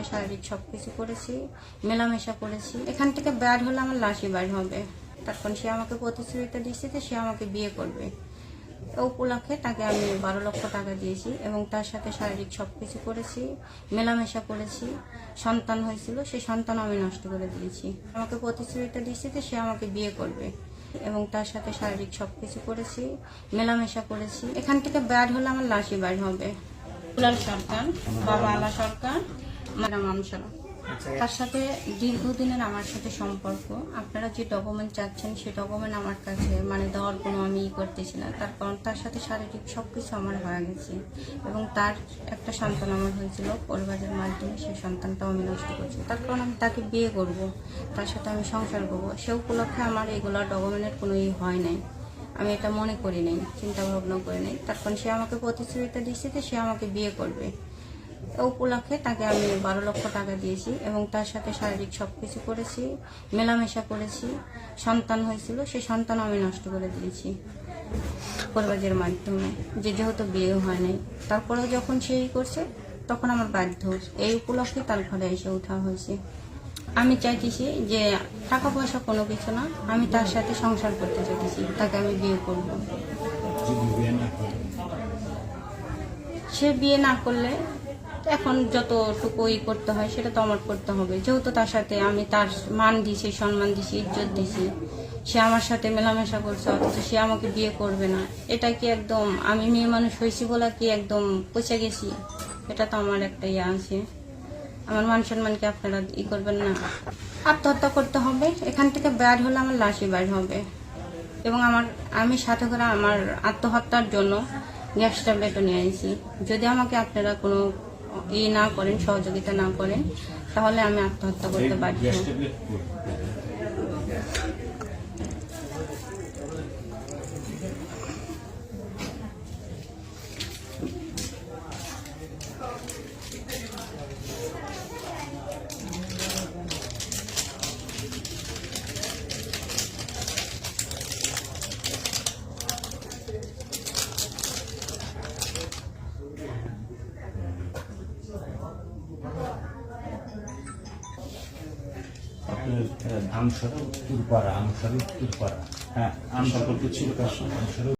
সাথে শারীরিক সব কিছু করেছি, মেলামেশা করেছি। এখান থেকে ব্যাড হলে আমার লাশই বাইর হবে। তারপর সে আমাকে প্রতিশ্রুতি দিচ্ছে যে সে আমাকে বিয়ে করবে। উপলক্ষে তাকে আমি বারো লক্ষ টাকা দিয়েছি এবং তার সাথে শারীরিক সব কিছু করেছি, মেলামেশা করেছি। সন্তান হয়েছিল, সে সন্তান আমি নষ্ট করে দিয়েছি। আমাকে প্রতিশ্রুতিটা দিচ্ছে যে সে আমাকে বিয়ে করবে এবং তার সাথে শারীরিক সব কিছু করেছি, মেলামেশা করেছি। এখান থেকে ব্যাড হলে আমার লাশই বাইর হবে। সরকার, বাবা আলা সরকার। ম্যাডাম আমসারা তার সাথে দীর্ঘদিনের আমার সাথে সম্পর্ক। আপনারা যে ডকুমেন্ট চাচ্ছেন সে ডকুমেন্ট আমার কাছে মানে দেওয়ার কোনো আমি ই করতেছি না। তার কারণ তার সাথে শারীরিক সব কিছু আমার হয়ে গেছে। এবং তার একটা সন্তান আমার হয়েছিল পরিবারের মাধ্যমে সেই সন্তানটাও আমি নষ্ট করছি। তার কারণ আমি তাকে বিয়ে করব তার সাথে আমি সংসার করব। সে উপলক্ষে আমার এগুলো ডকুমেন্টের কোনো ই হয় নাই। আমি এটা মনে করি নাই চিন্তা ভাবনা করি নাই। তার কারণ সে আমাকে প্রতিশ্রুতি দিচ্ছে যে সে আমাকে বিয়ে করবে। উপলক্ষে তাকে আমি বারো লক্ষ টাকা দিয়েছি এবং তার সাথে শারীরিক সব কিছু করেছি মেলামেশা করেছি সন্তান হয়েছিল সে সন্তান আমি নষ্ট করে দিয়েছি পরিবারের মাধ্যমে। যে যেহেতু বিয়ে হয় নাই। তারপরেও যখন সেই করছে তখন আমার বাধ্য। এই উপলক্ষে তার ঘরে এসে ওঠা হয়েছে। আমি চাইতেছি যে টাকা পয়সা কোনো কিছু না আমি তার সাথে সংসার করতে চাইতেছি তাকে আমি বিয়ে করব। সে বিয়ে না করলে এখন যতটুকু ই করতে হয় সেটা তো আমার করতে হবে। যেহেতু তার সাথে আমি তার মান দিছি, সম্মান দিছি, ইজ্জত দিছি, সে আমার সাথে মেলামেশা করছে, অথচ সে আমাকে বিয়ে করবে না। এটা কি একদম আমি মেয়ে মানুষ হয়েছি বলে কি একদম পচে গেছি? এটা তো আমার একটা ইয়ে আছে। আমার মান সম্মানকে আপনারা ই করবেন না? আত্মহত্যা করতে হবে। এখান থেকে ব্যাড হলে আমার লাশই বাইর হবে। এবং আমার, আমি সাথে করে আমার আত্মহত্যার জন্য গ্যাস ট্যাবলেটও নিয়ে আইছি। যদি আমাকে আপনারা কোনো ই না করেন সহযোগিতা না করেন তাহলে আমি আত্মহত্যা করতে বাধ্য গ্যাস উৎপারা হ্যাঁ আমসরা উত্তরপাড়া আমসরা উত্তরপাড়া হ্যাঁ আমসরা ছিল আমসরা